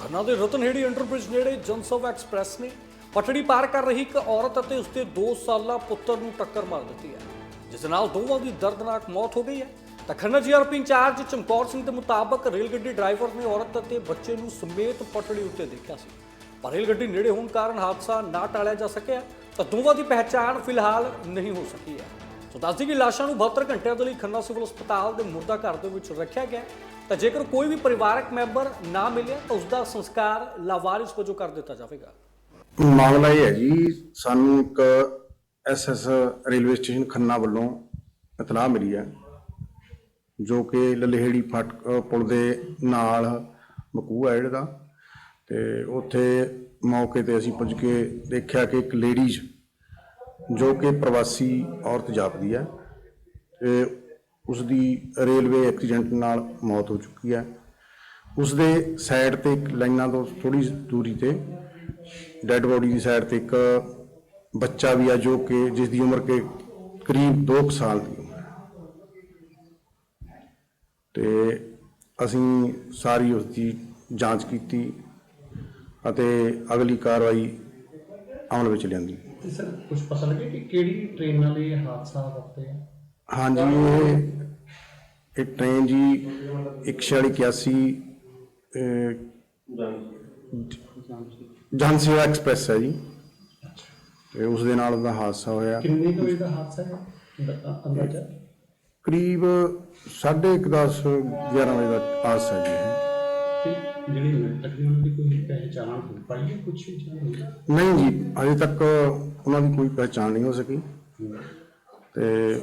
ਖੰਨਾ ਦੇ ਰਤਨਹੇੜੀ ਅੰਡਰਬ੍ਰਿਜ ਨੇੜੇ ਜਨਸਵ ਐਕਸਪ੍ਰੈਸ ਨੇ ਪਟੜੀ ਪਾਰ ਕਰ ਰਹੀ ਇੱਕ ਔਰਤ ਅਤੇ ਉਸਦੇ 2 ਸਾਲਾ ਪੁੱਤਰ ਨੂੰ ਟੱਕਰ ਮਾਰ ਦਿੱਤੀ ਹੈ, ਜਿਸ ਨਾਲ ਦੋਵਾਂ ਦੀ ਦਰਦਨਾਕ ਮੌਤ ਹੋ ਗਈ ਹੈ। ਤਾਂ ਖੰਨਾ ਜੀਆਰਪੀ ਇੰਚਾਰਜ ਚਮਕੌਰ ਸਿੰਘ ਦੇ ਮੁਤਾਬਕ ਰੇਲ ਗੱਡੀ ਡਰਾਈਵਰ ਨੇ ਔਰਤ ਅਤੇ ਬੱਚੇ ਨੂੰ ਸਮੇਤ ਪਟੜੀ ਉੱਤੇ ਦੇਖਿਆ ਸੀ। ਪਰ ਰੇਲ ਗੱਡੀ ਨੇੜੇ ਹੋਣ ਕਾਰਨ ਹਾਦਸਾ ਨਾ ਟਾਲਿਆ ਜਾ ਸਕਿਆ, ਤਾਂ ਦੋਵਾਂ ਦੀ ਪਹਿਚਾਣ ਫਿਲਹਾਲ ਨਹੀਂ ਹੋ ਸਕੀ ਹੈ। ਸੋ ਦੱਸਦੀ ਕਿ ਲਾਸ਼ਾਂ ਨੂੰ 72 ਘੰਟਿਆਂ ਦੇ ਲਈ ਖੰਨਾ ਸਿਵਲ ਹਸਪਤਾਲ ਦੇ ਮੁਰਦਾ ਘਰ ਦੇ ਵਿੱਚ ਰੱਖਿਆ ਗਿਆ। ਤਾਂ ਜੇਕਰ ਕੋਈ ਵੀ ਪਰਿਵਾਰਕ ਮੈਂਬਰ ਨਾ ਮਿਲਿਆ ਤਾਂ ਉਸ ਦਾ ਸੰਸਕਾਰ ਲਾਵਾਰਿਸ ਵਜੋਂ ਕਰ ਦਿੱਤਾ ਜਾਵੇਗਾ। ਮਾਮਲਾ ਇਹ ਹੈ ਜੀ, ਸਾਨੂੰ ਇੱਕ ਐਸਐਸ ਰੇਲਵੇ ਸਟੇਸ਼ਨ ਖੰਨਾ ਵੱਲੋਂ ਇਤਲਾਹ ਮਿਲੀ ਹੈ, ਜੋ ਕਿ ਲਲਹੇੜੀ ਫਟ ਪੁਲ ਦੇ ਨਾਲ ਮਕੂ ਹੈ ਜਿਹੜਾ। ਤੇ ਉੱਥੇ ਮੌਕੇ ਤੇ ਅਸੀਂ ਪੁੱਜ ਕੇ ਦੇਖਿਆ ਕਿ ਇੱਕ ਲੇਡੀਜ਼ ਜੋ ਕਿ ਪ੍ਰਵਾਸੀ ਔਰਤ ਜਾਪਦੀ ਹੈ, ਤੇ ਉਸ ਦੀ ਰੇਲਵੇ ਐਕਸੀਡੈਂਟ ਨਾਲ ਮੌਤ ਹੋ ਚੁੱਕੀ ਹੈ। ਉਸ ਦੇ ਸਾਈਡ ਤੇ ਇੱਕ ਲਾਈਨਾਂ ਤੋਂ ਥੋੜੀ ਦੂਰੀ ਤੇ ਡੈੱਡ ਬੋਡੀ ਦੀ ਸਾਈਡ ਤੇ ਇੱਕ ਬੱਚਾ ਵੀ ਆ ਜੋ ਕਿ ਜਿਸ ਦੀ ਉਮਰ ਕੇ ਕਰੀਬ 2 ਸਾਲ ਦੀ ਉਮਰ ਹੈ। ਤੇ ਅਸੀਂ ਸਾਰੀ ਉਸ ਦੀ ਜਾਂਚ ਕੀਤੀ ਅਤੇ ਅਗਲੀ ਕਾਰਵਾਈ ਅਮਲ ਵਿੱਚ ਲਿਆਂਦੀ। ਤੇ ਸਰ ਕੁਝ ਪਤਾ ਲੱਗਿਆ ਕਿ ਕਿਹੜੀ ਟ੍ਰੇਨ ਨਾਲ ਇਹ ਹਾਦਸਾ ਵਾਪਰਿਆ? ਹਾਂਜੀ ਇਹ ਇਹ ਟ੍ਰੇਨ ਜੀ 1481 ਜਨਸੇਵਾ ਐਕਸਪ੍ਰੈਸ ਹੈ ਜੀ। ਤੇ ਉਸ ਦੇ ਨਾਲ ਦਾ ਹਾਦਸਾ ਹੋਇਆ। ਕਿੰਨੇ ਕੁ ਵਜੇ ਦਾ ਹਾਦਸਾ ਹੈ? ਦ- ਅੰਦਾਜ਼ਾ? ਕਰੀਬ 1:30 11 ਵਜੇ ਦਾ ਹਾਦਸਾ ਜੀ। ਤੇ ਜਿਹੜੀ ਮ੍ਰਿਤਕ ਦੀ ਦੀ ਕੋਈ ਪਹਿਚਾਣ ਹੋ ਪਾਈ ਹੈ ਕੁਝ ਨਹੀਂ ਜੀ ਅਜੇ ਤੱਕ ਉਹਨਾਂ ਦੀ ਕੋਈ ਪਹਿਚਾਣ ਨਹੀਂ ਹੋ ਸਕੀ। ਤੇ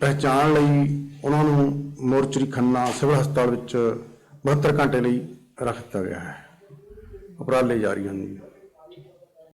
ਪਹਿਚਾਣ ਲਈ ਉਹਨਾਂ ਨੂੰ ਮੋਰਚਰੀ ਖੰਨਾ ਸਿਵਲ ਹਸਪਤਾਲ ਵਿੱਚ 72 ਘੰਟੇ ਲਈ ਰੱਖ ਦਿੱਤਾ ਗਿਆ ਹੈ। ਉਪਰਾਲੇ ਜਾਰੀ ਹਨ ਜੀ।